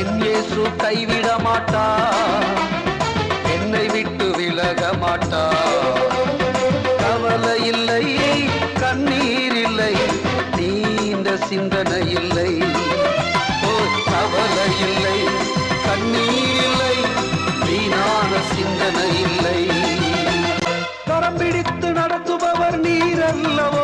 என் இயேசு கைவிட மாட்டா என்னை விட்டு விலக மாட்டா கவலை இல்லை கண்ணீர் இல்லை நீண்ட சிந்தனை இல்லை. ஓ, கவலை இல்லை கண்ணீர் இல்லை வீணான சிந்தனை இல்லை. கரம் பிடித்து நடத்துபவர் நீர் அல்லவோ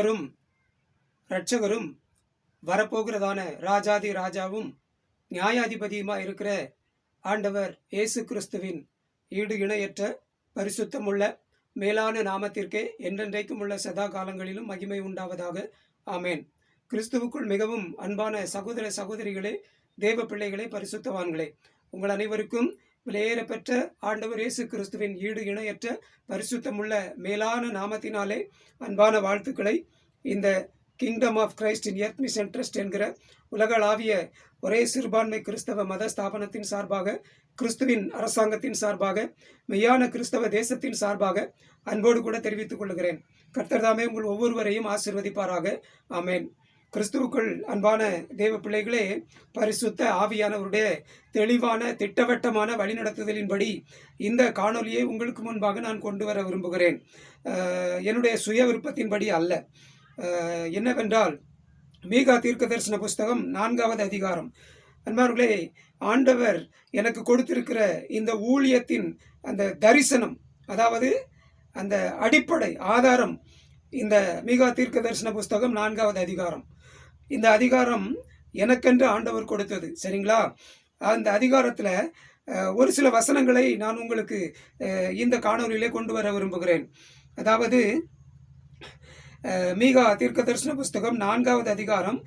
கர்த்தரும் இரட்சகரும் வரப்போகிறதான ராஜாதி ராஜாவும் நியாயாதிபதியுமா இருக்கிற ஆண்டவர் இயேசு கிறிஸ்துவின் ஈடு இணையற்ற பரிசுத்தமுள்ள மேலான நாமத்திற்கே என்றென்றைக்கும் உள்ள சதா காலங்களிலும் மகிமை உண்டாவதாக. ஆமேன். கிறிஸ்துவுக்குள் மிகவும் அன்பான சகோதர சகோதரிகளே தேவ பிள்ளைகளே பரிசுத்தவான்களே உங்கள் அனைவருக்கும் விலையேறப்பெற்ற ஆண்டவர் இயேசு கிறிஸ்துவின் ஈடு இணையற்ற பரிசுத்தமுள்ள மேலான நாமத்தினாலே அன்பான வாழ்த்துக்களை. இந்த kingdom of Christ in earth mission trust என்கிற உலகளாவிய ஒரே சிறுபான்மை கிறிஸ்தவ மத ஸ்தாபனத்தின் சார்பாக கிறிஸ்துவின் அரசாங்கத்தின் சார்பாக மெய்யான கிறிஸ்தவ தேசத்தின் சார்பாக அன்போடு கூட தெரிவித்துக் கொள்கிறேன். கர்த்தர்தாமே உங்கள் ஒவ்வொருவரையும் ஆசிர்வதிப்பாராக. ஆமேன். கிறிஸ்துவுக்குள் அன்பான தேவ பிள்ளைகளே பரிசுத்த ஆவியானவருடைய தெளிவான திட்டவட்டமான வழிநடத்துதலின்படி இந்த காணொலியை உங்களுக்கு முன்பாக நான் கொண்டு வர விரும்புகிறேன். என்னுடைய சுய விருப்பத்தின்படி அல்ல. என்னவென்றால் மீகா தீர்க்க தரிசன புஸ்தகம் நான்காவது அதிகாரம். அன்பார்களே ஆண்டவர் எனக்கு கொடுத்திருக்கிற இந்த ஊழியத்தின் அந்த தரிசனம் அதாவது அந்த அடிப்படை ஆதாரம் இந்த மீகா தீர்க்க தரிசன புஸ்தகம் நான்காவது அதிகாரம். இந்த அதிகாரம் எனக்கென்று ஆண்டவர் கொடுத்தது. சரிங்களா? அந்த அதிகாரத்தில் ஒரு சில வசனங்களை நான் உங்களுக்கு இந்த காணொலியிலே கொண்டு வர விரும்புகிறேன். அதாவது மீகா தீர்க்க தரிசன புஸ்தகம் நான்காவது அதிகாரம்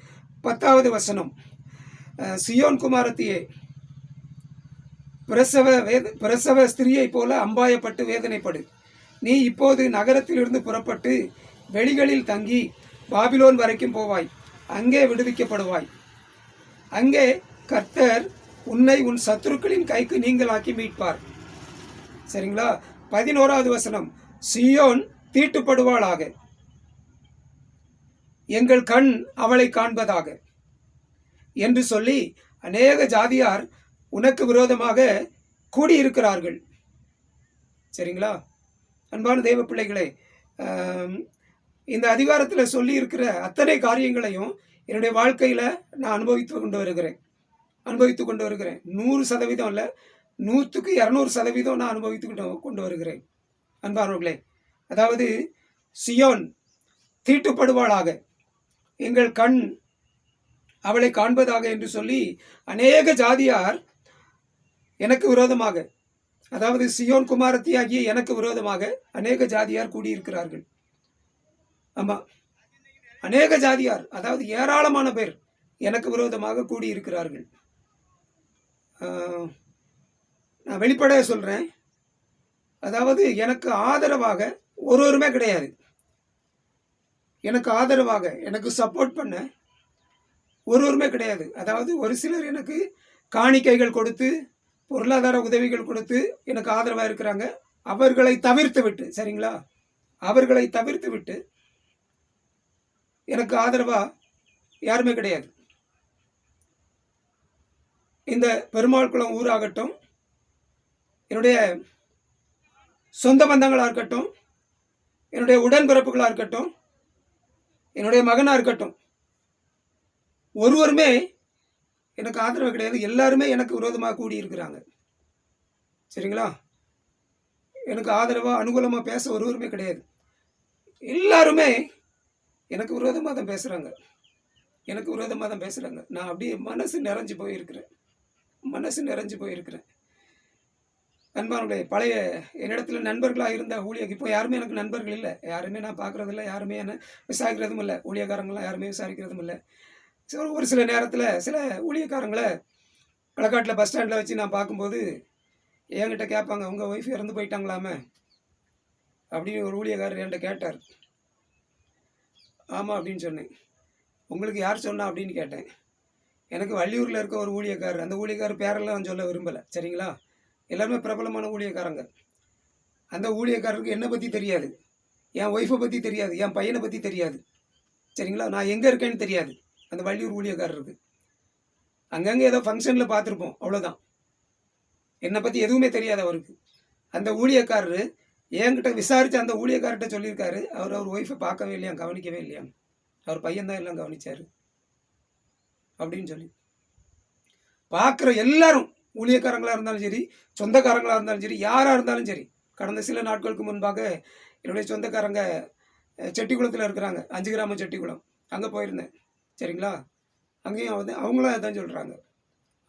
பத்தாவது வசனம். சியோன் குமாரத்தியே பிரசவ வேத பிரசவ ஸ்திரியைப் போல அம்பாயப்பட்டு வேதனைப்படு. நீ இப்போது நகரத்திலிருந்து புறப்பட்டு வெளிகளில் தங்கி பாபிலோன் வரைக்கும் போவாய். அங்கே விடுவிக்கப்படுவாய். அங்கே கர்த்தர் உன்னை உன் சத்துருக்களின் கைக்கு நீங்களாக்கி மீட்பார். சரிங்களா? பதினோராவது வசனம். சியோன் தீட்டுப்படுவாளாக. எங்கள் கண் அவளை காண்பதாக. என்று சொல்லி அநேக ஜாதியார் உனக்கு விரோதமாக கூடியிருக்கிறார்கள். சரிங்களா? அன்பான தெய்வ பிள்ளைகளே இந்த அதிகாரத்தில் சொல்லி இருக்கிற அத்தனை காரியங்களையும் என்னுடைய வாழ்க்கையில் நான் அனுபவித்து கொண்டு வருகிறேன். அனுபவித்து கொண்டு வருகிறேன். நூறு சதவீதம் இல்லை நூற்றுக்கு இரநூறு சதவீதம் நான் அனுபவித்து கொண்டு கொண்டு வருகிறேன். அன்பானவர்களே அதாவது சியோன் தீட்டுப்படுவாளாக. எங்கள் கண் அவளை காண்பதாக என்று சொல்லி அநேக ஜாதியார் எனக்கு விரோதமாக அதாவது சியோன் குமாரத்தியாகிய எனக்கு விரோதமாக அநேக ஜாதியார் கூடியிருக்கிறார்கள். ஆமாம் அநேக ஜாதியார் அதாவது ஏராளமான பேர் எனக்கு விரோதமாக கூடியிருக்கிறார்கள். நான் வெளிப்படையாக சொல்கிறேன் அதாவது எனக்கு ஆதரவாக ஒருவருமே கிடையாது. எனக்கு ஆதரவாக எனக்கு சப்போர்ட் பண்ண ஒருவருமே கிடையாது. அதாவது ஒரு சிலர் எனக்கு காணிக்கைகள் கொடுத்து பொருளாதார உதவிகள் கொடுத்து எனக்கு ஆதரவாக இருக்கிறாங்க. அவர்களை தவிர்த்து விட்டு சரிங்களா? அவர்களை தவிர்த்து விட்டு எனக்கு ஆதரவாக யாருமே கிடையாது. இந்த பெருமாள் குளம் ஊராகட்டும் என்னுடைய சொந்த பந்தங்களாக இருக்கட்டும் என்னுடைய உடன்பிறப்புகளாக இருக்கட்டும் என்னுடைய மகனாக இருக்கட்டும் ஒருவருமே எனக்கு ஆதரவு கிடையாது. எல்லாருமே எனக்கு விரோதமாக கூடி இருக்கிறாங்க சரிங்களா? எனக்கு ஆதரவாக அனுகூலமாக பேச ஒருவருமே கிடையாது. எல்லாருமே எனக்கு விரோதமாக தான் பேசுகிறாங்க எனக்கு விரோதமாக தான் பேசுகிறாங்க நான் அப்படியே மனசு நிறைஞ்சு போயிருக்கிறேன். மனசு நிறைஞ்சு போயிருக்கிறேன். அன்பானுடைய பழைய என்னிடத்துல நண்பர்களாக இருந்த ஊழியர் இப்போ யாருமே எனக்கு நண்பர்கள் இல்லை. யாருமே நான் பார்க்குறதில்ல யாருமே என்ன விசாரிக்கிறதும் இல்லை. ஊழியக்காரங்களாம் யாருமே விசாரிக்கிறதும் இல்லை. ஸோ ஒரு சில நேரத்தில் சில ஊழியக்காரங்களை களக்காட்டில் பஸ் ஸ்டாண்டில் வச்சு நான் பார்க்கும்போது என்கிட்ட கேட்பாங்க உங்கள் ஒய்ஃப் இறந்து போயிட்டாங்களாமே? அப்படின்னு ஒரு ஊழியக்காரர் என்கிட்ட கேட்டார். ஆமாம் அப்படின்னு சொன்னேன். உங்களுக்கு யார் சொன்னா அப்படின்னு கேட்டேன். எனக்கு வள்ளியூரில் இருக்க ஒரு ஊழியக்காரர் அந்த ஊழியக்காரர் பேரெல்லாம் நான் சொல்ல விரும்பலை. சரிங்களா? எல்லாருமே பிரபலமான ஊழியக்காரங்க. அந்த ஊழியக்காரருக்கு என்னை பற்றி தெரியாது. என் ஒய்ஃபை பற்றி தெரியாது. என் பையனை பற்றி தெரியாது. சரிங்களா? நான் எங்கே இருக்கேன்னு தெரியாது. அந்த வள்ளியூர் ஊழியக்காரருக்கு. அங்கங்கே ஏதோ ஃபங்க்ஷனில் பார்த்துருப்போம். அவ்வளோதான் என்னை பற்றி எதுவுமே தெரியாது அவருக்கு. அந்த ஊழியக்காரர் என்கிட்ட விசாரித்து அந்த ஊழியக்கார்கிட்ட சொல்லியிருக்காரு. அவர் அவர் ஒய்ஃபை பார்க்கவே இல்லையா கவனிக்கவே இல்லையா? அவர் பையன்தான் எல்லாம் கவனிச்சார். அப்படின்னு சொல்லி. பார்க்குற எல்லாரும் ஊழியக்காரங்களாக இருந்தாலும் சரி சொந்தக்காரங்களாக இருந்தாலும் சரி யாராக இருந்தாலும் சரி கடந்த சில நாட்களுக்கு முன்பாக என்னுடைய சொந்தக்காரங்க செட்டிக்குளத்தில் இருக்கிறாங்க. அஞ்சு கிராம செட்டிக்குளம். அங்கே போயிருந்தேன். சரிங்களா? அங்கேயும் அவன் அவங்களும் அதான் சொல்கிறாங்க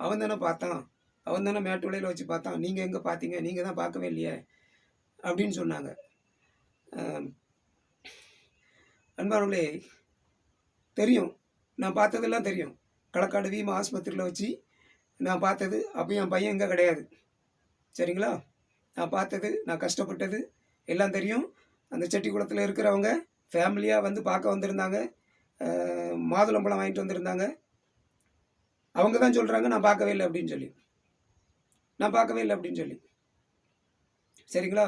அவன் தானே பார்த்தான். அவன் தானே மேட்டு விலையில் வச்சு பார்த்தான். நீங்கள் எங்கே பார்த்தீங்க? நீங்கள் தான் பார்க்கவே இல்லையே. அப்படின்னு சொன்னாங்க. அன்பார்களே தெரியும். நான் பார்த்ததெல்லாம் தெரியும். களக்காடு வீமா ஆஸ்பத்திரியில் வச்சு நான் பார்த்தது அப்போ என் பையன் எங்கே கிடையாது. சரிங்களா? நான் பார்த்தது நான் கஷ்டப்பட்டது எல்லாம் தெரியும். அந்த செட்டிக்குளத்தில் இருக்கிறவங்க ஃபேமிலியாக வந்து பார்க்க வந்திருந்தாங்க. மாதுளம்பழம் வாங்கிட்டு வந்திருந்தாங்க. அவங்க தான் சொல்கிறாங்க நான் பார்க்கவே இல்லை அப்படின்னு சொல்லி. நான் பார்க்கவே இல்லை அப்படின்னு சொல்லி. சரிங்களா?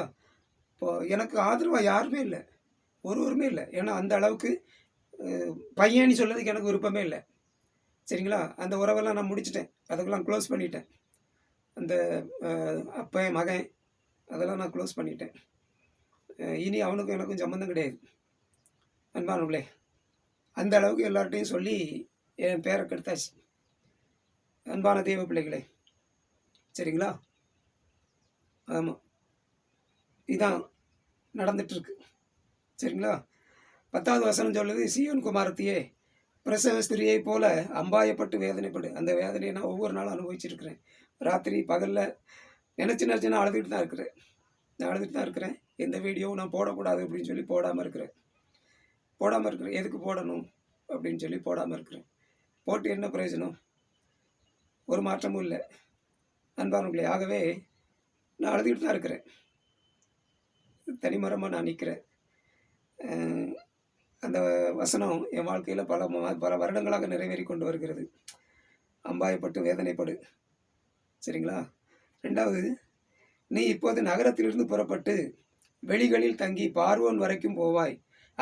இப்போ எனக்கு ஆதரவாக யாருமே இல்லை. ஒருவருமே இல்லை. ஏன்னா அந்த அளவுக்கு பையன் பையன்னு எனக்கு விருப்பமே இல்லை. சரிங்களா? அந்த உறவெல்லாம் நான் முடிச்சிட்டேன். அதுக்கெல்லாம் க்ளோஸ் பண்ணிட்டேன். அந்த அப்பன் மகன் அதெல்லாம் நான் க்ளோஸ் பண்ணிட்டேன். இனி அவனுக்கும் எனக்கும் சம்மந்தம் கிடையாது. அன்பானவர்களே அந்த அளவுக்கு எல்லார்ட்டையும் சொல்லி என் பேரை கெடுத்தாச்சு. அன்பான தெய்வ பிள்ளைகளே சரிங்களா? ஆமாம் இதான் நடந்துட்டுருக்கு. சரிங்களா? பத்தாவது வசனம் சொல்லுது சியோன் குமாரத்தியே பிரசவ ஸ்திரியை போல அம்பாயப்பட்டு வேதனைப்படு. அந்த வேதனையை நான் ஒவ்வொரு நாளும் அனுபவிச்சிருக்கிறேன். ராத்திரி பகலில் நினச்சி நினச்சி நான் அழுதுகிட்டு தான் இருக்கிறேன். நான் அழுதுகிட்டு தான் இருக்கிறேன். எந்த வீடியோவும் நான் போடக்கூடாது அப்படின்னு சொல்லி போடாமல் இருக்கிறேன். போடாமல் இருக்கிறேன். எதுக்கு போடணும்? அப்படின்னு சொல்லி போடாமல் இருக்கிறேன். போட்டு என்ன பிரயோஜனம்? ஒரு மாற்றமும் இல்லை. அன்பானவர்களே ஆகவே நான் அழுதுகிட்டு தான் இருக்கிறேன். தனிமரமாக நான் நிற்கிறேன் அந்த வசனம் என் வாழ்க்கையில் பல பல வருடங்களாக நிறைவேறி கொண்டு வருகிறது. அம்பாயப்பட்டு வேதனைப்படு. சரிங்களா? ரெண்டாவது நீ இப்போது நகரத்திலிருந்து புறப்பட்டு வெளிகளில் தங்கி பார்வோன் வரைக்கும் போவாய்.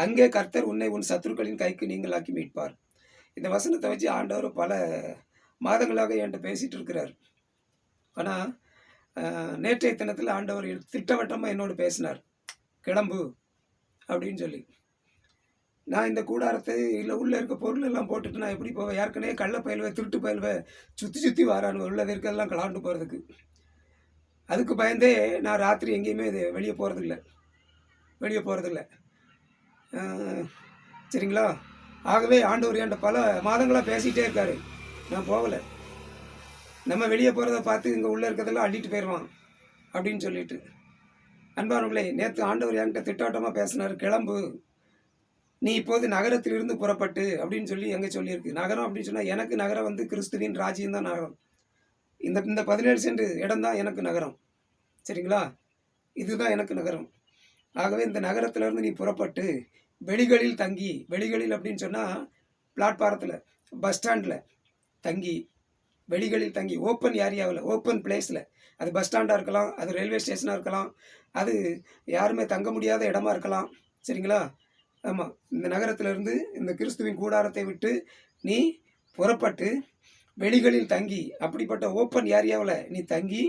அங்கே கர்த்தர் உன்னை உன் சத்துருக்களின் கைக்கு நீங்களாக்கி மீட்பார். இந்த வசனத்தை வச்சு ஆண்டவர் பல மாதங்களாக என்கிட்ட பேசிகிட்டு இருக்கிறார். ஆனால் நேற்றைய தினத்தில் ஆண்டவர் திட்டவட்டமாக என்னோடு பேசினார். கிளம்பு அப்படின்னு சொல்லி. நான் இந்த கூடாரத்தை இல்லை உள்ளே இருக்க பொருள் எல்லாம் போட்டுட்டு நான் எப்படி போவேன்? ஏற்கனவே கள்ள பயில்வை திருட்டு பயில்வை சுற்றி சுற்றி வரானு உள்ளது இருக்கிறதெல்லாம் கலாண்டு போகிறதுக்கு அதுக்கு பயந்தே நான் ராத்திரி எங்கேயுமே இது வெளியே போகிறதில்ல வெளியே போகிறதில்ல சரிங்களா? ஆகவே ஆண்டவர் என்கிட்ட பல மாதங்களாக பேசிகிட்டே இருக்காரு. நான் போகலை. நம்ம வெளியே போகிறத பார்த்து இங்கே உள்ளே இருக்கிறதெல்லாம் அள்ளிட்டு போயிடுவான் அப்படின்னு சொல்லிட்டு. அன்பானவர்களே நேற்று ஆண்டவர் என்கிட்ட திட்டவட்டமாக பேசினார் கிளம்பு. நீ இப்போது நகரத்திலிருந்து புறப்பட்டு அப்படின்னு சொல்லி எங்கே சொல்லியிருக்கு? நகரம் அப்படின்னு சொன்னால் எனக்கு நகரம் வந்து கிறிஸ்துவின் ராஜ்யம் தான் நகரம். இந்த இந்த பதினேழு சென்று இடம் தான் எனக்கு நகரம். சரிங்களா? இதுதான் எனக்கு நகரம். ஆகவே இந்த நகரத்திலிருந்து நீ புறப்பட்டு வெளிகளில் தங்கி வெளிகளில் அப்படின்னு சொன்னால் பிளாட்பாரத்தில் பஸ் ஸ்டாண்டில் தங்கி வெளிகளில் தங்கி ஓப்பன் ஏரியாவில் ஓப்பன் பிளேஸில் அது பஸ் ஸ்டாண்டாக இருக்கலாம் அது ரயில்வே ஸ்டேஷனாக இருக்கலாம் அது யாருமே தங்க முடியாத இடமா இருக்கலாம். சரிங்களா? ஆமாம் இந்த நகரத்திலிருந்து இந்த கிறிஸ்துவின் கூடாரத்தை விட்டு நீ புறப்பட்டு வெளிகளில் தங்கி அப்படிப்பட்ட ஓப்பன் ஏரியாவில் நீ தங்கி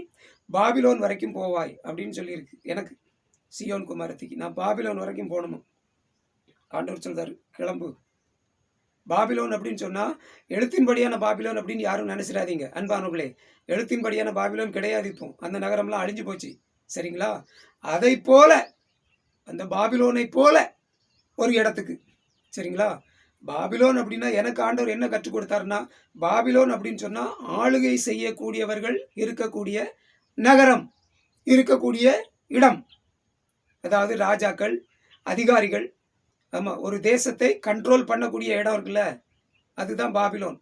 பாபிலோன் வரைக்கும் போவாய் அப்படின்னு சொல்லியிருக்கு. எனக்கு சியோன் குமாரத்திக்கு. நான் பாபிலோன் வரைக்கும் போகணுமா? ஆண்டவர் சொல்கிறார் கிளம்பு. பாபிலோன் அப்படின்னு சொன்னால் எழுத்தின்படியான பாபிலோன் அப்படின்னு யாரும் நினைச்சிடாதீங்க. அன்பானவர்களே எழுத்தின்படியான பாபிலோன் கிடையாது இப்போ. அந்த நகரம்லாம் அழிஞ்சு போச்சு. சரிங்களா? அதை போல அந்த பாபிலோனை போல ஒரு இடத்துக்கு. சரிங்களா? பாபிலோன் அப்படின்னா எனக்கு ஆண்டவர் என்ன கற்றுக் கொடுத்தாருன்னா பாபிலோன் அப்படின்னு சொன்னால் ஆளுகை செய்யக்கூடியவர்கள் இருக்கக்கூடிய நகரம் இருக்கக்கூடிய இடம். அதாவது ராஜாக்கள் அதிகாரிகள் ஆமாம் ஒரு தேசத்தை கண்ட்ரோல் பண்ணக்கூடிய இடம் இருக்குல்ல அதுதான் பாபிலோன்.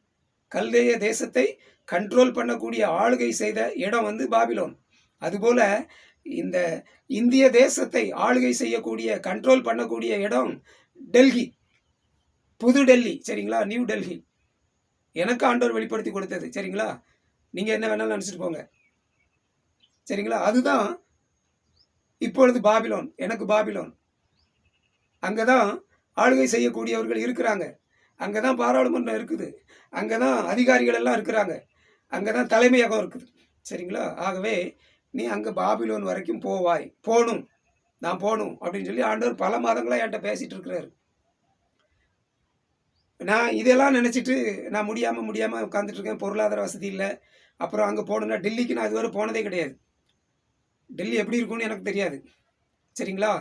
கல்தேய தேசத்தை கண்ட்ரோல் பண்ணக்கூடிய ஆளுகை செய்த இடம் வந்து பாபிலோன். அதுபோல இந்த இந்திய தேசத்தை ஆளுகை செய்யக்கூடிய கண்ட்ரோல் பண்ணக்கூடிய இடம் டெல்லி புது டெல்லி சரிங்களா? நியூ டெல்லி எனக்கு ஆண்டோர் வெளிப்படுத்தி கொடுத்தது சரிங்களா? நீங்கள் என்ன வேணாலும் நினச்சிட்டு போங்க. சரிங்களா? அதுதான் இப்பொழுது பாபிலோன். எனக்கு பாபிலோன். அங்கே தான் ஆளுகை செய்யக்கூடியவர்கள் இருக்கிறாங்க. அங்கே தான் பாராளுமன்றம் இருக்குது. அங்கே தான் அதிகாரிகள் எல்லாம் இருக்கிறாங்க. அங்கே தான் தலைமையகம் இருக்குது. சரிங்களா? ஆகவே நீ அங்கே பாபிலோன் வரைக்கும் போவாய். போகணும் நான் போகணும் அப்படின்னு சொல்லி ஆண்டவர் பல மாதங்களாக என்கிட்ட பேசிகிட்டு இருக்கிறாரு. நான் இதெல்லாம் நினச்சிட்டு நான் முடியாமல் முடியாமல் உட்காந்துட்ருக்கேன் பொருளாதார வசதி இல்லை. அப்புறம் அங்கே போகணுன்னா டெல்லிக்கு நான் இதுவரை போனதே கிடையாது. டெல்லி எப்படி இருக்கும்னு எனக்கு தெரியாது. சரிங்களா?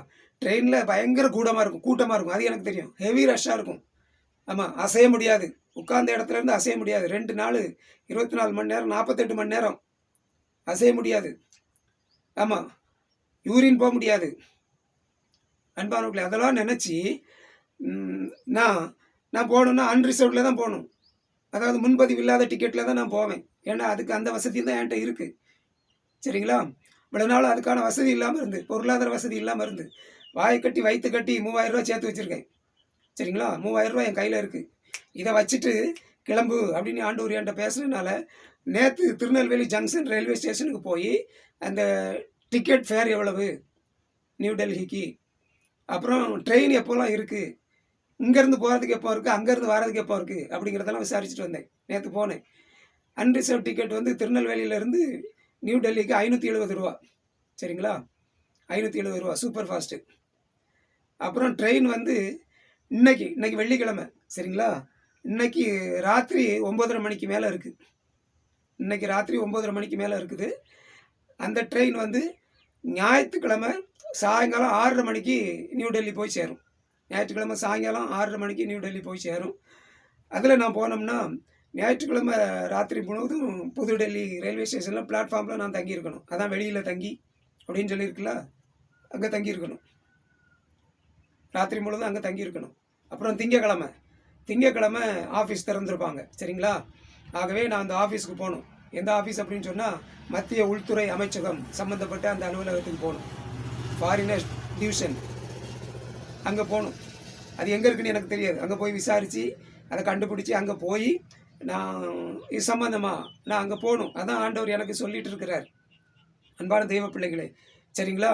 ட்ரெயினில் பயங்கர கூட்டமாக இருக்கும் கூட்டமாக இருக்கும். அது எனக்கு தெரியும். ஹெவி ரஷ்ஷாக இருக்கும். ஆமாம் அசைய முடியாது. உட்கார்ந்த இடத்துல இருந்து அசைய முடியாது. ரெண்டு நாள் இருபத்தி நாலு மணி நேரம் நாற்பத்தெட்டு மணி நேரம் அசைய முடியாது. ஆமாம் யூரின் போக முடியாது. அன்பானவர்களே அதெல்லாம் நினச்சி நான் நான் போகணுன்னா அன்ரிசர்வ்டில் தான் போகணும். அதாவது முன்பதிவு இல்லாத டிக்கெட்டில் தான் நான் போவேன். ஏன்னா அதுக்கு அந்த வசதி தான் என்கிட்ட இருக்குது சரிங்களா? இவ்வளோ நாள் அதுக்கான வசதி இல்லாமல் இருந்து பொருளாதார வசதி இல்லாமல் இருந்து வாயை கட்டி வயிற்று கட்டி மூவாயிரம் சேர்த்து வச்சுருக்கேன். சரிங்களா? மூவாயிரம் என் கையில் இருக்குது இதை வச்சுட்டு கிளம்பு அப்படின்னு ஆண்டூர் என்கிட்ட பேசுனதுனால நேற்று திருநெல்வேலி ஜங்ஷன் ரயில்வே ஸ்டேஷனுக்கு போய் அந்த டிக்கெட் ஃபேர் எவ்வளவு? நியூ டெல்லிக்கு அப்புறம் ட்ரெயின் எப்போல்லாம் இருக்குது இங்கேருந்து போகிறதுக்கு எப்போ இருக்குது அங்கேருந்து வர்றதுக்கு எப்போ இருக்குது அப்படிங்கிறதெல்லாம் விசாரிச்சுட்டு வந்தேன். நேற்று போனேன். அன்ரிசர்வ் டிக்கெட் வந்து திருநெல்வேலியிலேருந்து நியூ டெல்லிக்கு ஐநூற்றி எழுபது ரூபா. சரிங்களா? ஐநூற்றி எழுபது ரூபா. சூப்பர் ஃபாஸ்ட்டு அப்புறம் ட்ரெயின் வந்து இன்னைக்கு இன்னைக்கு வெள்ளிக்கிழமை. சரிங்களா? இன்னைக்கு ராத்திரி ஒம்பதரை மணிக்கு மேலே இருக்குது இன்னைக்கு ராத்திரி ஒம்பதரை மணிக்கு மேலே இருக்குது. அந்த ட்ரெயின் வந்து ஞாயிற்றுக்கிழமை சாயங்காலம் ஆறரை மணிக்கு நியூ டெல்லி போய் சேரும். ஞாயிற்றுக்கிழமை சாயங்காலம் ஆறரை மணிக்கு நியூ டெல்லி போய் சேரும். அதில் நான் போனோம்னா ஞாயிற்றுக்கிழமை ராத்திரி முழுவதும் புது டெல்லி ரயில்வே ஸ்டேஷனில் பிளாட்ஃபார்மில் நான் தங்கியிருக்கணும். அதான் வெளியில் தங்கி அப்படின்னு சொல்லியிருக்குல்ல அங்கே தங்கியிருக்கணும். ராத்திரி முழுவதும் அங்கே தங்கியிருக்கணும். அப்புறம் திங்கக்கிழமை திங்கக்கிழமை ஆஃபீஸ் திறந்துருப்பாங்க சரிங்களா? ஆகவே நான் அந்த ஆஃபீஸுக்கு போகணும். எந்த ஆஃபீஸ் அப்படின்னு சொன்னால் மத்திய உள்துறை அமைச்சகம் சம்மந்தப்பட்ட அந்த அலுவலகத்துக்கு போகணும். ஃபாரினர் டிவிஷன் அங்கே போகணும். அது எங்கே இருக்குன்னு எனக்கு தெரியாது. அங்கே போய் விசாரித்து அதை கண்டுபிடிச்சி அங்கே போய் நான் இது சம்மந்தமாக நான் அங்கே போகணும். அதான் ஆண்டவர் எனக்கு சொல்லிகிட்டு இருக்கிறார். அன்பான தெய்வ பிள்ளைகளே சரிங்களா?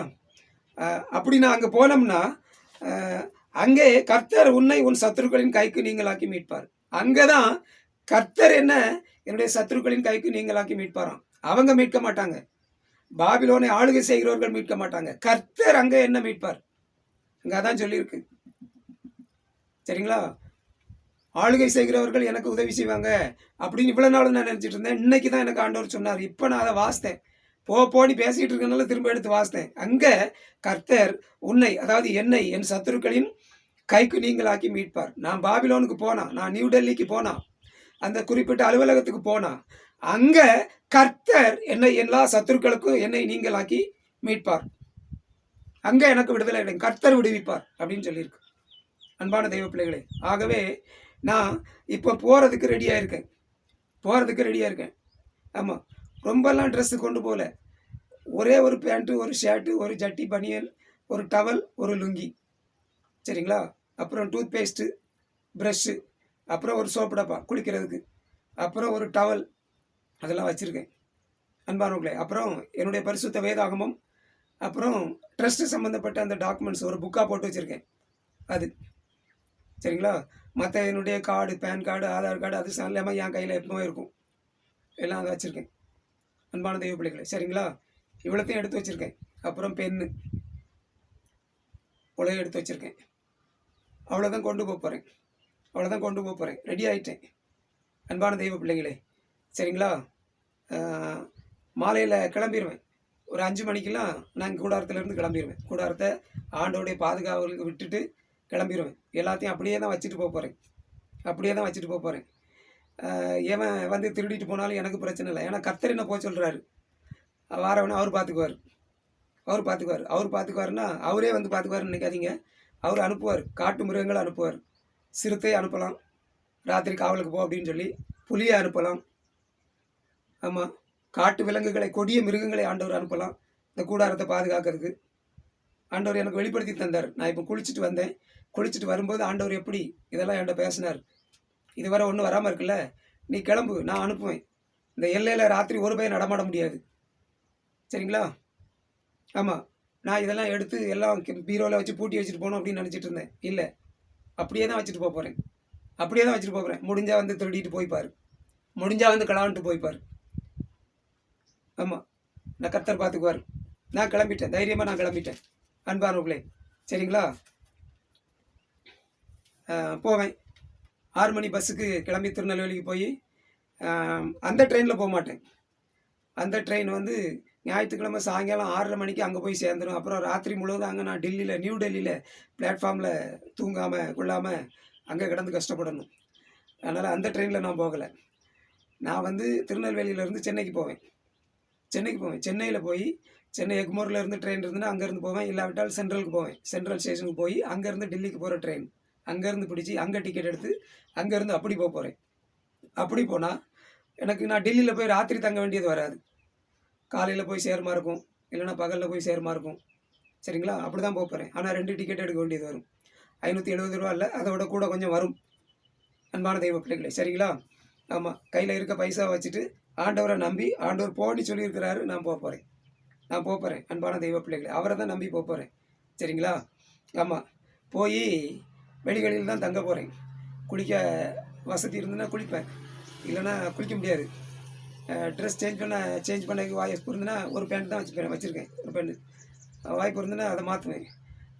அப்படி நான் அங்கே போனோம்னா அங்கே கர்த்தர் உன்னை உன் சத்துருக்களின் கைக்கு நீங்களாக்கி மீட்பார். அங்கே தான் கர்த்தர் என்ன என்னுடைய சத்துருக்களின் கைக்கு நீங்களாக்கி மீட்பாராம். அவங்க மீட்க மாட்டாங்க. பாபிலோனை ஆளுகை செய்கிறவர்கள் மீட்க மாட்டாங்க. கர்த்தர் அங்கே என்ன மீட்பார்? அங்கே அதான் சொல்லியிருக்கு. சரிங்களா? ஆளுகை செய்கிறவர்கள் எனக்கு உதவி செய்வாங்க அப்படின்னு இவ்வளோ நாளும் நான் நினச்சிட்டு இருந்தேன். இன்னைக்கு தான் எனக்கு ஆண்டவர் சொன்னார். இப்போ நான் அதை வாசித்தேன். போ போனி பேசிகிட்டு இருக்கனால திரும்ப எடுத்து வாசித்தேன். அங்கே கர்த்தர் உன்னை அதாவது என்னை என் சத்துருக்களின் கைக்கு நீங்களாக்கி மீட்பார். நான் பாபிலோனுக்கு போனா நான் நியூ டெல்லிக்கு போனா அந்த குறிப்பிட்ட அலுவலகத்துக்கு போனா அங்கே கர்த்தர் என்னை எல்லா சத்துருக்களுக்கும் என்னை நீங்களாக்கி மீட்பார். அங்கே எனக்கு விடுதலை கிடைக்கும் கர்த்தர் விடுவிப்பார் அப்படின்னு சொல்லியிருக்கு. அன்பான தெய்வ பிள்ளைகளே ஆகவே நான் இப்போ போகிறதுக்கு ரெடியாக இருக்கேன் போகிறதுக்கு ரெடியாக இருக்கேன் ஆமாம் ரொம்பலாம் ட்ரெஸ்ஸு கொண்டு போகல. ஒரே ஒரு பேண்ட்டு ஒரு ஷர்ட்டு ஒரு ஜட்டி பனியன் ஒரு டவல் ஒரு லுங்கி. சரிங்களா? அப்புறம் டூத் பேஸ்ட்டு ப்ரஷ்ஷு அப்புறம் ஒரு சோப்பு டப்பா குளிக்கிறதுக்கு. அப்புறம் ஒரு டவல் அதெல்லாம் வச்சுருக்கேன். அன்பானவர்களே அப்புறம் என்னுடைய பரிசுத்த வேதாகமம் அப்புறம் ட்ரஸ்ட்டு சம்மந்தப்பட்ட அந்த டாக்குமெண்ட்ஸ் ஒரு புக்காக போட்டு வச்சுருக்கேன். அது. சரிங்களா? மற்ற என்னுடைய card PAN card Aadhaar card அது எல்லாமே என் கையில் எப்பவுமே இருக்கும். எல்லாம் அதை வச்சுருக்கேன். அன்பான தெய்வ பிள்ளைகளை சரிங்களா? இவ்வளோத்தையும் எடுத்து வச்சுருக்கேன். அப்புறம் பெண்ணு உலகம் எடுத்து வச்சுருக்கேன். அவ்வளோதான் கொண்டு போக போகிறேன் அவ்வளோதான் கொண்டு போக போகிறேன் ரெடி ஆகிட்டேன் அன்பான தெய்வ பிள்ளைங்களே சரிங்களா? மாலையில் கிளம்பிடுவேன் ஒரு அஞ்சு மணிக்கெல்லாம் நான் கூடாரத்துலேருந்து கிளம்பிடுவேன் கூடாரத்தை ஆண்டோடைய பாதுகாவலுக்கு விட்டுட்டு கிளம்பிடுவேன் எல்லாத்தையும் அப்படியே தான் வச்சுட்டு போக போகிறேன் அப்படியே தான் வச்சுட்டு போக போகிறேன் ஏவன் வந்து திருடிட்டு போனாலும் எனக்கு பிரச்சனை இல்லை. ஏன்னா கத்தரினை என்ன போக சொல்கிறாரு வாரவனே அவர் பார்த்துக்குவார் அவர் பார்த்துக்குவார் அவர் பார்த்துக்குவாருன்னா அவரே வந்து பார்த்துக்குவாருன்னு நினைக்காதீங்க. அவர் அனுப்புவார். காட்டு மிருகங்களை அனுப்புவார். சிறுத்தை அனுப்பலாம். ராத்திரி காவலுக்கு போ அப்படின்னு சொல்லி புலியை அனுப்பலாம். ஆமாம் காட்டு விலங்குகளை கொடிய மிருகங்களை ஆண்டவர் அனுப்பலாம். இந்த கூடாரத்தை பாதுகாக்கிறதுக்கு. ஆண்டவர் எனக்கு வெளிப்படுத்தி தந்தார். நான் இப்போ குளிச்சுட்டு வந்தேன். குளிச்சுட்டு வரும்போது ஆண்டவர் எப்படி இதெல்லாம் என்கிட்ட பேசினார்? இதுவரை ஒன்றும் வராமல் இருக்குல்ல? நீ கிளம்பு நான் அனுப்புவேன். இந்த எல்லையில் ராத்திரி ஒரு பையன் நடமாட முடியாது. சரிங்களா? ஆமாம் நான் இதெல்லாம் எடுத்து எல்லாம் பீரோவில் வச்சு பூட்டி வச்சுட்டு போகணும் அப்படின்னு நினச்சிட்டு இருந்தேன். இல்லை. அப்படியே தான் வச்சுட்டு போக போகிறேன் அப்படியே தான் வச்சுட்டு போகிறேன் முடிஞ்சால் வந்து திருடிட்டு போய்ப்பார் முடிஞ்சால் வந்து களவான்ட்டு போய்ப்பார் ஆமாம் நான் கர்த்தர் பார்த்துக்குவார். நான் கிளம்பிட்டேன். தைரியமாக நான் கிளம்பிட்டேன். அன்பானவர்களே. சரிங்களா? போவேன். ஆறு மணி பஸ்ஸுக்கு கிளம்பி திருநெல்வேலிக்கு போய் அந்த ட்ரெயினில் போக மாட்டேன். அந்த ட்ரெயின் வந்து ஞாயிற்றுக்கிழமை சாயங்காலம் ஆறரை மணிக்கு அங்கே போய் சேர்ந்துடும் அப்புறம் ராத்திரி முழுவதும் அங்கே நான் டெல்லியில் நியூ டெல்லியில் பிளாட்ஃபார்மில் தூங்காமல் கொள்ளாமல் அங்கே கிடந்து கஷ்டப்படணும். அதனால் அந்த ட்ரெயினில் நான் போகலை. நான் வந்து திருநெல்வேலியிலேருந்து சென்னைக்கு போவேன். சென்னைக்கு போவேன். சென்னையில் போய் சென்னை எக்மோரில் இருந்து ட்ரெயின் இருந்துன்னா அங்கேருந்து போவேன். இல்லாவிட்டால் சென்ட்ரலுக்கு போவேன். சென்ட்ரல் ஸ்டேஷனுக்கு போய் அங்கேருந்து டெல்லிக்கு போகிற ட்ரெயின். அங்கேருந்து பிடிச்சி அங்கே டிக்கெட் எடுத்து அங்கேருந்து அப்படி போக போகிறேன் அப்படி போனால் எனக்கு நான் டெல்லியில் போய் ராத்திரி தங்க வேண்டியது வராது. காலையில் போய் சேர்மா இருக்கும் இல்லைன்னா பகலில் போய் சேர்மா இருக்கும். சரிங்களா? அப்படி தான் போக போகிறேன் ஆனால் ரெண்டு டிக்கெட் எடுக்க வேண்டியது வரும். ஐநூற்றி எழுபது ரூபா இல்லை அதை விட கூட கொஞ்சம் வரும். அன்பான தெய்வ பிள்ளைகளே சரிங்களா? ஆமாம் கையில் இருக்க பைசா வச்சுட்டு ஆண்டவரை நம்பி ஆண்டவர் போடி சொல்லியிருக்கிறாரு நான் போக போகிறேன் நான் போக போகிறேன் அன்பான தெய்வ பிள்ளைகளே. அவரை தான் நம்பி போக போகிறேன் சரிங்களா? ஆமாம் போய் வெளிகளில் தான் தங்க போகிறேன் குளிக்க வசதி இருந்ததுன்னா குளிப்பேன். இல்லைன்னா குளிக்க முடியாது. ட்ரெஸ் சேஞ்ச் பண்ண சேஞ்ச் பண்ண வாய்ப்பு இருந்ததுன்னா ஒரு பேண்ட் தான் வச்சுப்பேன் வச்சுருக்கேன் ஒரு பேண்ட் வாய்ப்பு இருந்ததுன்னா அதை மாற்றுவேன்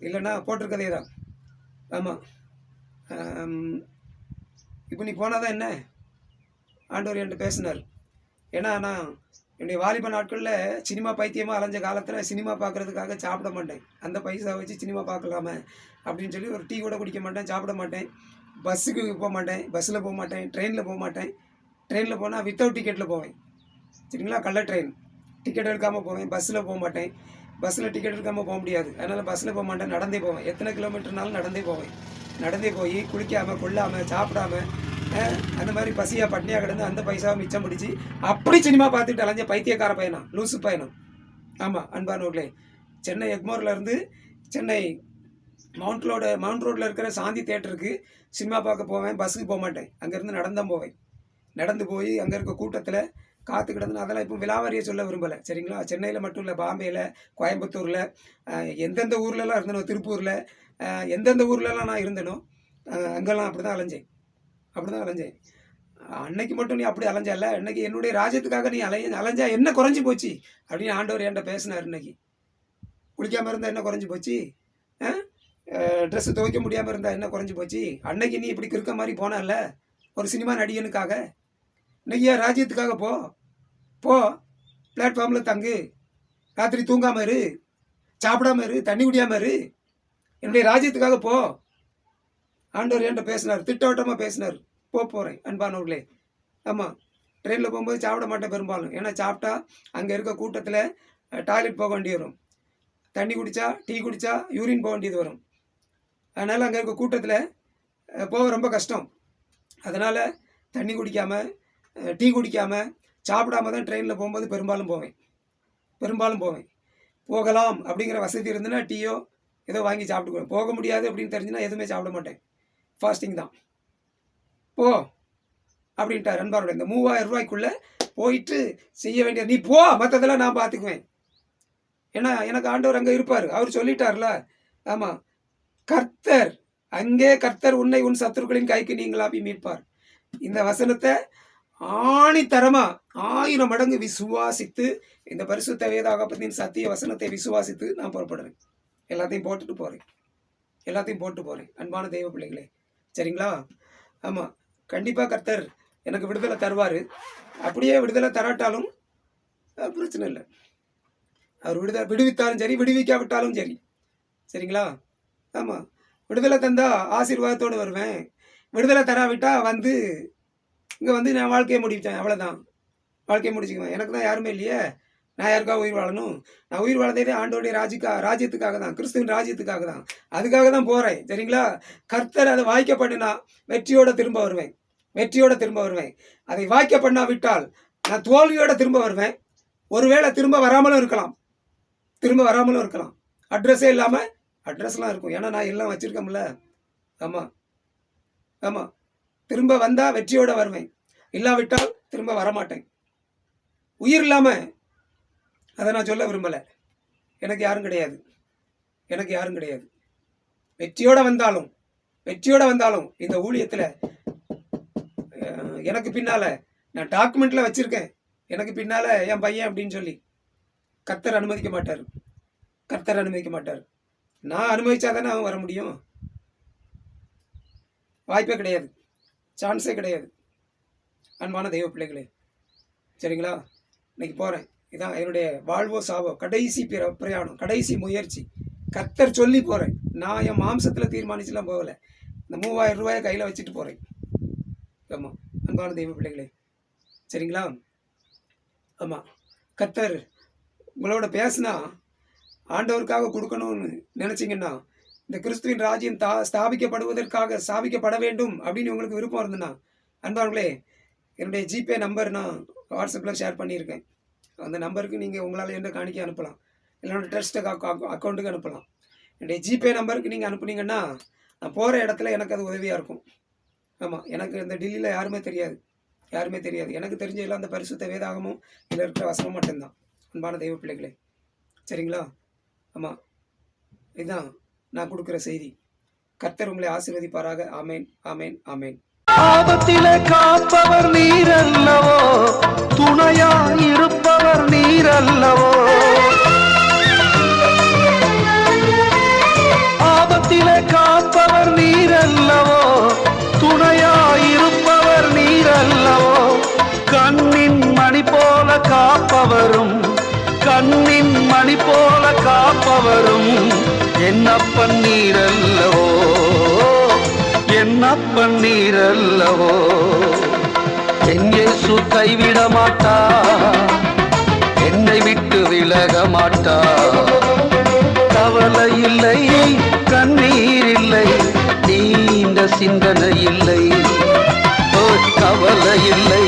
இல்லைன்னா போட்டிருக்கதே தான். ஆமாம் இப்போ நீ போனால் தான் என்ன? ஆண்டவர் என்கிட்ட பேசினார். ஏன்னா நான் என்னுடைய வாலிப நாட்களில் சினிமா பைத்தியமாக அலைஞ்ச காலத்தில் சினிமா பார்க்குறதுக்காக சாப்பிட மாட்டேன். அந்த பைசா வச்சு சினிமா பார்க்கலாமே அப்படின்னு சொல்லி ஒரு டீ கூட குடிக்க மாட்டேன் சாப்பிட மாட்டேன். பஸ்ஸுக்கு போக மாட்டேன் பஸ்ஸில் போக மாட்டேன் ட்ரெயினில் போக மாட்டேன். ட்ரெயினில் போனால் வித்தவுட் டிக்கெட்டில் போவேன். சரிங்களா? கள்ள ட்ரெயின். டிக்கெட் எடுக்காமல் போவேன் பஸ்ஸில் போக மாட்டேன். பஸ்ஸில் டிக்கெட் எடுக்காமல் போக முடியாது. அதனால் பஸ்ஸில் போக மாட்டேன் நடந்தே போவேன். எத்தனை கிலோமீட்டர்னாலும் நடந்தே போவேன். நடந்தே போய் குளிக்காமல் கொள்ளாமல் சாப்பிடாம அந்த மாதிரி பசியாக பட்னியாக கிடந்து அந்த பைசாவை மிச்சம் பிடிச்சி அப்படி சினிமா பார்த்துட்டு அலைஞ்ச பைத்தியக்கார பயணம் லூசு பயணம் ஆமாம் அன்பானவர்களே சென்னை எக்மோர்லேருந்து சென்னை மவுண்ட் ரோடு மவுண்ட் ரோட்டில் இருக்கிற சாந்தி தேட்டருக்கு சினிமா பார்க்க போவேன் பஸ்ஸுக்கு போக மாட்டேன். அங்கேருந்து நடந்தான் போவேன். நடந்து போய் அங்கே இருக்க கூட்டத்தில் காத்து கிடந்து அதெல்லாம் இப்போ விலாவாரியை சொல்ல விரும்பலை. சரிங்களா? சென்னையில் மட்டும் இல்லை பாம்பேயில் கோயம்புத்தூரில் எந்தெந்த ஊர்லலாம் இருந்தனோ திருப்பூரில் எந்தெந்த ஊர்லலாம் நான் இருந்தனோ அங்கெல்லாம் அப்படி தான் அலைஞ்சேன். அப்படி தான் அலைஞ்சேன். அன்னைக்கு மட்டும் நீ அப்படி அலைஞ்சல இன்னைக்கு என்னுடைய ராஜ்யத்துக்காக நீ அலைய அலைஞ்சா என்ன குறைஞ்சி போச்சு? அப்படின்னு ஆண்டவர் என்கிட்ட பேசினார் இன்னைக்கு. குளிக்காமல் இருந்தால் என்ன குறைஞ்சி போச்சு? ட்ரெஸ்ஸு துவைக்க முடியாமல் இருந்தால் என்ன குறைஞ்சி போச்சு? அன்னைக்கு நீ இப்படி கிறுக்க மாதிரி போனல்ல ஒரு சினிமா நடிகனுக்காக? இன்னைக்கு ஏன் ராஜ்யத்துக்காக போ? போ பிளாட்ஃபார்மில் தங்கு. ராத்திரி தூங்காமல் இரு. சாப்பிடாம இரு. தண்ணி குடியாமல் இரு. என்னுடைய ராஜ்யத்துக்காக போ. ஆண்டவர் என்கிட்ட பேசினார். திட்டவட்டமாக பேசினார். போக போகிறேன் அன்பானவர்களே. ஆமாம் ட்ரெயினில் போகும்போது சாப்பிட மாட்டேன் பெரும்பாலும். ஏன்னா சாப்பிட்டா அங்கே இருக்க கூட்டத்தில் டாய்லெட் போக வேண்டி வரும். தண்ணி குடித்தா டீ குடித்தா யூரின் போக வேண்டியது வரும். அதனால் அங்கே இருக்க கூட்டத்தில் போக ரொம்ப கஷ்டம். அதனால் தண்ணி குடிக்காமல் டீ குடிக்காமல் சாப்பிடாம தான் ட்ரெயினில் போகும்போது பெரும்பாலும் போவேன். பெரும்பாலும் போவேன். போகலாம் அப்படிங்கிற வசதி இருந்துன்னா டீயோ ஏதோ வாங்கி சாப்பிட்டுக்குவேன். போக முடியாது அப்படின்னு தெரிஞ்சுன்னா எதுவுமே சாப்பிட மாட்டேன். ஃபாஸ்டிங் தான். போ அப்படின்ட்டார் அன்பாரோட இந்த மூவாயிரம் ரூபாய்க்குள்ளே போயிட்டு செய்ய வேண்டிய நீ போ மற்றதெல்லாம் நான் பார்த்துக்குவேன் ஏன்னா எனக்கு ஆண்டவர் அங்கே இருப்பார். அவர் சொல்லிட்டார்ல. ஆமாம் கர்த்தர் அங்கே கர்த்தர் உன்னை உன் சத்துருக்களின் கைக்கு நீங்களாப்பி மீட்பார். இந்த வசனத்தை ஆணித்தரமா ஆயிரம் மடங்கு விசுவாசித்து இந்த பரிசுத்த வேதாகப்பத்தின் சத்திய வசனத்தை விசுவாசித்து நான் புறப்படுறேன். எல்லாத்தையும் போட்டுட்டு போகிறேன் எல்லாத்தையும் போட்டு போகிறேன் அன்பான தெய்வ பிள்ளைகளே. சரிங்களா? ஆமாம் கண்டிப்பாக கர்த்தர் எனக்கு விடுதலை தருவார். அப்படியே விடுதலை தராட்டாலும் பிரச்சனை இல்லை. அவர் விடுதலை விடுவித்தாலும் சரி விடுவிக்காவிட்டாலும் சரி. சரிங்களா? ஆமாம் விடுதலை தந்தால் ஆசீர்வாதத்தோடு வருவேன். விடுதலை தராவிட்டால் வந்து இங்கே வந்து நான் வாழ்க்கையை முடிச்சேன் அவ்வளோதான் வாழ்க்கையை முடிச்சுக்குவேன். எனக்கு தான் யாருமே இல்லையே. நான் யாருக்காக உயிர் வாழணும். நான் உயிர் வாழ்ந்ததே ஆண்டோடைய ராஜிக்கா ராஜ்யத்துக்காக தான் கிறிஸ்துவின் ராஜ்யத்துக்காக தான் அதுக்காக தான் போகிறேன் சரிங்களா? கர்த்தர் அதை வாய்க்க வெற்றியோடு வெற்றியோட திரும்ப வருவேன். வெற்றியோட திரும்ப வருவேன். அதை வாய்க்க பண்ணாவிட்டால் நான் தோல்வியோட திரும்ப வருவேன். ஒருவேளை திரும்ப வராமலும் இருக்கலாம். திரும்ப வராமலும் இருக்கலாம். அட்ரஸே இல்லாமல் அட்ரஸ்லாம் இருக்கும். ஏன்னா நான் எல்லாம் வச்சுருக்கோம்ல ஆமாம் ஆமாம் திரும்ப வந்தால் வெற்றியோட வருவேன். இல்லாவிட்டால் திரும்ப வரமாட்டேன். உயிர் இல்லாமல் அதை நான் சொல்ல விரும்பலை. எனக்கு யாரும் கிடையாது. எனக்கு யாரும் கிடையாது. வெற்றியோட வந்தாலும் வெற்றியோடு வந்தாலும் இந்த ஊழியத்தில் எனக்கு பின்னால் நான் டாக்குமெண்ட்டில் வச்சுருக்கேன். எனக்கு பின்னால் என் பையன் அப்படின்னு சொல்லி கர்த்தர் அனுமதிக்க மாட்டார். கர்த்தர் அனுமதிக்க மாட்டார். நான் அனுமதிச்சா தானே அவன் வர முடியும்? வாய்ப்பே கிடையாது. சான்ஸே கிடையாது. அன்பான தெய்வ பிள்ளைகளே சரிங்களா? இன்னைக்கு போகிறேன் இதான் என்னுடைய வாழ்வோ சாவோ. கடைசி பிர பிரயாணம் கடைசி முயற்சி. கத்தர் சொல்லி போகிறேன் நான் என் மாம்சத்தில் தீர்மானிச்சுலாம் போகலை. இந்த மூவாயிரம் ரூபாயை கையில் வச்சுட்டு போகிறேன் ஆமாம் அன்பான தெய்வ பிள்ளைகளே. சரிங்களா? ஆமாம் கத்தர் உங்களோட பேசுனா ஆண்டவருக்காக கொடுக்கணும்னு நினச்சிங்கன்னா இந்த கிறிஸ்துவின் ராஜ்யம் தா ஸ்தாபிக்கப்படுவதற்காக ஸ்தாபிக்கப்பட வேண்டும் அப்படின்னு உங்களுக்கு விருப்பம் இருந்ததுன்னா அன்பார்களே என்னுடைய ஜிபே நம்பர் நான் வாட்ஸ்அப்பில் ஷேர் பண்ணியிருக்கேன். அந்த நம்பருக்கு நீங்கள் உங்களால் என்ன காணிக்க அனுப்பலாம்? இல்லைன்னா ட்ரஸ்ட் அக்கௌண்ட்டுக்கு அனுப்பலாம். என்னுடைய ஜிபே நம்பருக்கு நீங்கள் அனுப்புனீங்கன்னா நான் போகிற இடத்துல எனக்கு அது உதவியாக இருக்கும். ஆமாம் எனக்கு இந்த டெல்லியில் யாருமே தெரியாது. யாருமே தெரியாது. எனக்கு தெரிஞ்ச எல்லாம் அந்த பரிசுத்த வேதாகமும் இதில் இருக்கிற வசனம் மட்டும்தான். அன்பான தெய்வ பிள்ளைகளே. சரிங்களா? ஆமாம் இதுதான் நான் கொடுக்குற செய்தி. கர்த்தர் உங்களை ஆசீர்வதிப்பாராக. ஆமேன் ஆமேன் ஆமேன். ஆபத்தில காப்பவர் நீர் அல்லவோ துணையாய் இருப்பவர் நீர் அல்லவோ ஆபத்தில காப்பவர் நீர் அல்லவோ துணையாய் இருப்பவர் நீர் அல்லவோ கண்ணின் மணி போல காப்பவரும் கண்ணின் மணி போல காப்பவரும் என்னப்பன் நீரல்லவோ? என்னப்பன் நீரல்லவோ எங்கே சுத்தை விட மாட்டா என்னை விட்டு விலக மாட்டா கவலை இல்லை கண்ணீர் இல்லை நீண்ட சிந்தனை இல்லை. ஓ, கவலை இல்லை